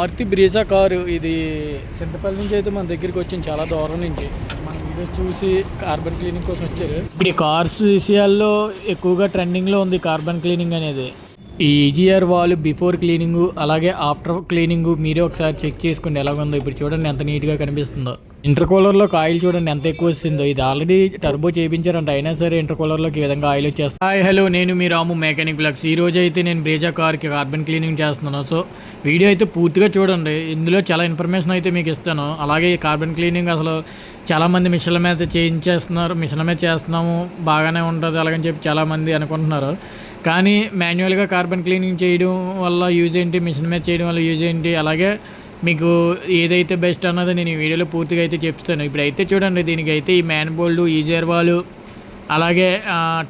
Maruti Brezza car. ఇది సింతపల్లి నుంచి అయితే మన దగ్గరికి వచ్చింది చాలా దూరం నుంచి. మన వీడియోస్ చూసి కార్బన్ క్లీనింగ్ కోసం వచ్చారు. ఇప్పుడు ఈ కార్స్ విషయాల్లో ఎక్కువగా ట్రెండింగ్లో ఉంది కార్బన్ క్లీనింగ్ అనేది. ఈ ఈజీఆర్ వాళ్ళు బిఫోర్ క్లీనింగ్ అలాగే ఆఫ్టర్ క్లీనింగ్ మీరే ఒకసారి చెక్ చేసుకోండి ఎలాగుందో. ఉందో ఇప్పుడు చూడండి ఎంత నీట్గా కనిపిస్తుందో. ఇంటర్కూలర్లో ఆయిల్ చూడండి ఎంత ఎక్కువ వస్తుందో. ఇది ఆల్రెడీ టర్బో చేయించారంట అయినా సరే ఇంటర్కూలర్లోకి ఈ విధంగా ఆయిల్ వచ్చేస్తుంది హాయ్ హలో నేను మీ రాము మెకానిక్ బ్లాక్స్ ఈ రోజు అయితే నేను బ్రేజా కార్కి కార్బన్ క్లీనింగ్ చేస్తున్నాను. సో వీడియో అయితే పూర్తిగా చూడండి. ఇందులో చాలా ఇన్ఫర్మేషన్ అయితే మీకు ఇస్తాను. అలాగే ఈ కార్బన్ క్లీనింగ్ అసలు చాలామంది మిషన్ల మీద చేయించేస్తున్నారు. మిషన్ల మీద చేస్తున్నాము బాగానే ఉంటుంది అలాగని చెప్పి చాలామంది అనుకుంటున్నారు. కానీ మాన్యువల్గా కార్బన్ క్లీనింగ్ చేయడం వల్ల యూజ్ ఏంటి? మిషన్ మీద చేయడం వల్ల యూజ్ ఏంటి? అలాగే మీకు ఏదైతే బెస్ట్ అన్నది నేను ఈ వీడియోలో పూర్తిగా అయితే చెప్తాను. ఇప్పుడు అయితే చూడండి దీనికి అయితే ఈ మ్యాన్ బోల్డ్ ఈజర్ అలాగే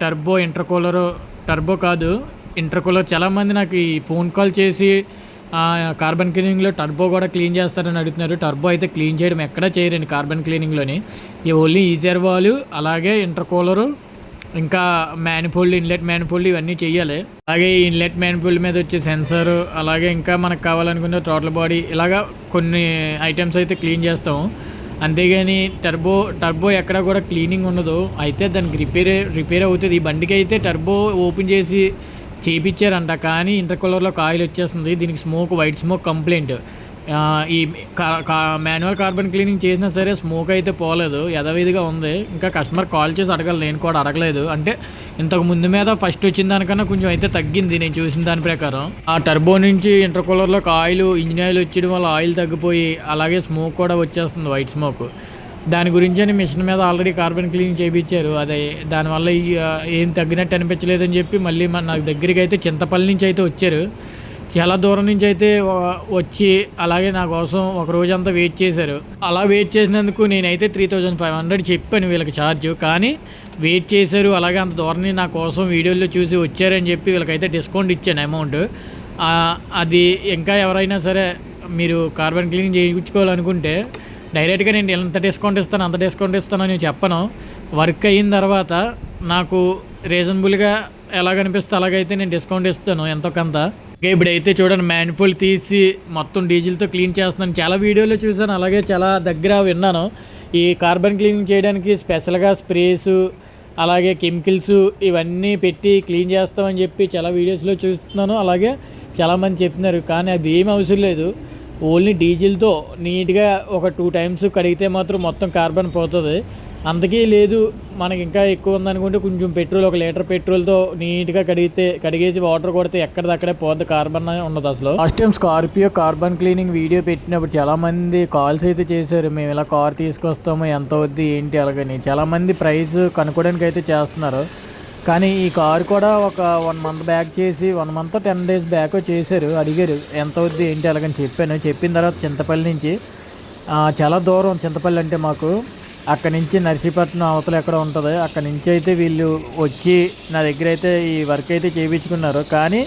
టర్బో ఇంటర్కూలర్ టర్బో కాదు ఇంటర్కూలర్ చాలామంది నాకు ఈ ఫోన్ కాల్ చేసి కార్బన్ క్లీనింగ్లో టర్బో కూడా క్లీన్ చేస్తారని అడుగుతున్నారు. టర్బో అయితే క్లీన్ చేయడం ఎక్కడా చేయరండి కార్బన్ క్లీనింగ్లోని ఈ ఓన్లీ ఈజర్వాలు అలాగే ఇంటర్కూలరు ఇంకా మ్యానిఫోల్డ్ ఇన్లెట్ మ్యానిఫోల్డ్ ఇవన్నీ చేయాలి అలాగే ఈ ఇన్లెట్ మ్యానిఫోల్డ్ మీద వచ్చే సెన్సర్ అలాగే ఇంకా మనకు కావాలనుకున్న టోటల్ బాడీ ఇలాగా కొన్ని ఐటమ్స్ అయితే క్లీన్ చేస్తాము. అంతేగాని టర్బో టర్బో ఎక్కడ కూడా క్లీనింగ్ ఉండదు. అయితే దానికి రిపేర్ రిపేర్ అవుతుంది. ఈ బండికి అయితే టర్బో ఓపెన్ చేసి చేయించారంట కానీ ఇంటర్ కూలర్లో ఆయిల్ వచ్చేస్తుంది. దీనికి స్మోక్ వైట్ స్మోక్ కంప్లైంట్ ఈ మాన్యువల్ కార్బన్ క్లీనింగ్ చేసినా సరే స్మోక్ అయితే పోలేదు. యథావిధిగా ఉంది. ఇంకా కస్టమర్ కాల్ చేసి అడగాలి. నేను కూడా అడగలేదు. అంటే ఇంతకు ముందు మీద ఫస్ట్ వచ్చిన దానికన్నా కొంచెం అయితే తగ్గింది నేను చూసిన దాని ప్రకారం. ఆ టర్బో నుంచి ఇంటర్కూలర్లోకి ఆయిల్ ఇంజిన్ ఆయిల్ వచ్చేయడం వల్ల ఆయిల్ తగ్గిపోయి అలాగే స్మోక్ కూడా వచ్చేస్తుంది వైట్ స్మోక్. దాని గురించి అని మిషన్ మీద ఆల్రెడీ కార్బన్ క్లీనింగ్ చేయించారు అదే దానివల్ల ఏం తగ్గినట్టు అనిపించలేదని చెప్పి మళ్ళీ మన నాకు దగ్గరికి అయితే చింతపల్లి నుంచి అయితే వచ్చారు. చాలా దూరం నుంచి అయితే వచ్చి అలాగే నా కోసం ఒక రోజంతా వెయిట్ చేశారు. అలా వెయిట్ చేసినందుకు నేనైతే త్రీ థౌజండ్ ఫైవ్ హండ్రెడ్ చెప్పాను వీళ్ళకి ఛార్జ్ కానీ వెయిట్ చేశారు అలాగే అంత దూరం నా కోసం వీడియోలో చూసి వచ్చారని చెప్పి వీళ్ళకైతే డిస్కౌంట్ ఇచ్చాను అమౌంట్ అది ఇంకా ఎవరైనా సరే మీరు కార్బన్ క్లీనింగ్ చేయించుకోవాలనుకుంటే డైరెక్ట్గా నేను ఎంత డిస్కౌంట్ ఇస్తాను అంత డిస్కౌంట్ ఇస్తాను అని చెప్పను. వర్క్ అయిన తర్వాత నాకు రీజనబుల్గా ఎలాగనిపిస్తే అలాగైతే నేను డిస్కౌంట్ ఇస్తాను ఎంతో కొంత. ఇంకా ఇప్పుడైతే చూడండి మ్యాన్ఫుల్ తీసి మొత్తం డీజిల్తో క్లీన్ చేస్తున్నాను. చాలా వీడియోలో చూశాను అలాగే చాలా దగ్గర విన్నాను. ఈ కార్బన్ క్లీనింగ్ చేయడానికి స్పెషల్గా స్ప్రేస్ అలాగే కెమికల్స్ ఇవన్నీ పెట్టి క్లీన్ చేస్తామని చెప్పి చాలా వీడియోస్లో చూస్తున్నాను. అలాగే చాలామంది చెప్తున్నారు కానీ అది ఏం అవసరం లేదు. ఓన్లీ డీజిల్తో నీట్గా ఒక టూ టైమ్స్ కడిగితే మాత్రం మొత్తం కార్బన్ పోతుంది. అంతకీ లేదు మనకి ఇంకా ఎక్కువ ఉందనుకుంటే కొంచెం పెట్రోల్ ఒక లీటర్ పెట్రోల్తో నీట్గా కడిగితే కడిగేసి వాటర్ కొడితే ఎక్కడిదక్కడే పోద్ది కార్బన్ అనేది ఉండదు అసలు. Last time Scorpio carbon cleaning video పెట్టినప్పుడు చాలామంది కాల్స్ అయితే చేశారు. మేము ఇలా కార్ తీసుకొస్తాము ఎంత అవుద్ది ఏంటి అలాగని. చాలామంది ప్రైస్ కనుక్కోవడానికి అయితే చేస్తున్నారు. కానీ ఈ కార్ కూడా ఒక వన్ మంత్ బ్యాక్ చేసి one month ten days back చేశారు. అడిగారు ఎంత అవుద్ది ఏంటి అలాగని చెప్పాను. చెప్పిన తర్వాత చింతపల్లి నుంచి చాలా దూరం చింతపల్లి అంటే మాకు అక్కడి నుంచి నర్సీపట్నం అవతల ఎక్కడ ఉంటుంది అక్కడి నుంచి అయితే వీళ్ళు వచ్చి నా దగ్గర అయితే ఈ వర్క్ అయితే చేయించుకున్నారు. కానీ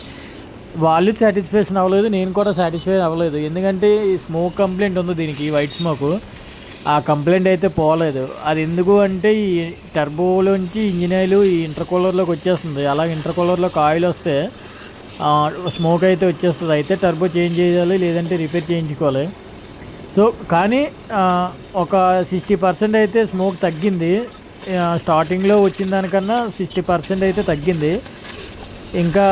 వాళ్ళు సాటిస్ఫాక్షన్ అవ్వలేదు నేను కూడా సాటిస్ఫై అవ్వలేదు. ఎందుకంటే ఈ స్మోక్ కంప్లైంట్ ఉంది దీనికి వైట్ స్మోక్ ఆ కంప్లైంట్ అయితే పోలేదు. అది ఎందుకు అంటే ఈ టర్బోలోంచి ఇంజిన్ ఆయిల్ ఈ ఇంటర్కూలర్లోకి వచ్చేస్తుంది. అలా ఇంటర్కూలర్లోకి ఆయిల్ వస్తే స్మోక్ అయితే వచ్చేస్తుంది. అయితే టర్బో చేంజ్ చేయాలి లేదంటే రిపేర్ చేయించుకోవాలి. సో కానీ ఒక సిక్స్టీ పర్సెంట్ అయితే స్మోక్ తగ్గింది. స్టార్టింగ్లో వచ్చిన దానికన్నా సిక్స్టీ పర్సెంట్ అయితే తగ్గింది. ఇంకా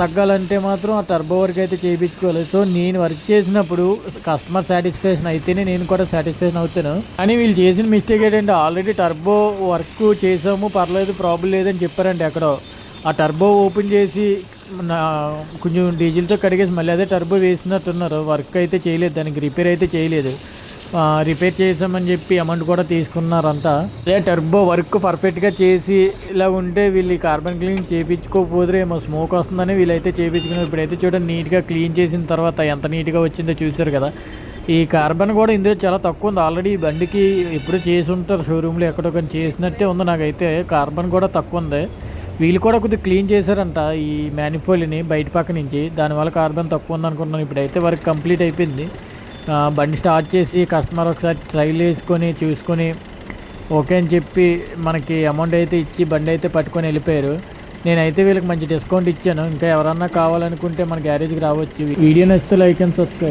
తగ్గాలంటే మాత్రం ఆ టర్బో వర్క్ అయితే చేయించుకోవాలి. సో నేను వర్క్ చేసినప్పుడు కస్టమర్ సాటిస్ఫాక్షన్ అయితేనే నేను కూడా సాటిస్ఫాక్షన్ అవుతాను. కానీ వీళ్ళు చేసిన మిస్టేక్ ఏంటంటే ఆల్రెడీ టర్బో వర్క్ చేసాము పర్లేదు ప్రాబ్లం లేదని చెప్పారండి ఎక్కడో. ఆ టర్బో ఓపెన్ చేసి నా కొంచెం డీజిల్తో కడిగేసి మళ్ళీ అదే టర్బో వేసినట్టున్నారు. వర్క్ అయితే చేయలేదు దానికి రిపేర్ అయితే చేయలేదు. రిపేర్ చేసామని చెప్పి అమౌంట్ కూడా తీసుకున్నారంతా. అదే టర్బో వర్క్ పర్ఫెక్ట్గా చేసి ఇలా ఉంటే వీళ్ళు కార్బన్ క్లీన్ చేయించుకోకపోతే ఏమో స్మోక్ వస్తుందని వీళ్ళైతే చేయించుకున్నారు ఇప్పుడైతే చూడండి నీట్గా క్లీన్ చేసిన తర్వాత ఎంత నీట్గా వచ్చిందో చూసారు కదా. ఈ కార్బన్ కూడా ఇందులో చాలా తక్కువ ఉంది. ఆల్రెడీ ఈ బండికి ఎప్పుడు చేసి ఉంటారు షోరూంలో ఎక్కడో కానీ చేసినట్టే ఉంది. నాకైతే కార్బన్ కూడా తక్కువ ఉంది. వీళ్ళు కూడా కొద్దిగా క్లీన్ చేశారంట ఈ మ్యానిఫోల్ని బయట పక్క నుంచి. దానివల్ల కార్బన్ తక్కువ ఉందనుకుంటున్నాను ఇప్పుడైతే వర్క్ కంప్లీట్ అయిపోయింది. బండి స్టార్ట్ చేసి కస్టమర్ ఒకసారి ట్రైల్ వేసుకొని చూసుకొని ఓకే అని చెప్పి మనకి అమౌంట్ అయితే ఇచ్చి బండి అయితే పట్టుకొని వెళ్ళిపోయారు. నేనైతే వీళ్ళకి మంచి డిస్కౌంట్ ఇచ్చాను. ఇంకా ఎవరన్నా కావాలనుకుంటే మన గ్యారేజ్కి రావచ్చు. వీడియో నచ్చితే లైక్ అండ్ సబ్స్క్రైబ్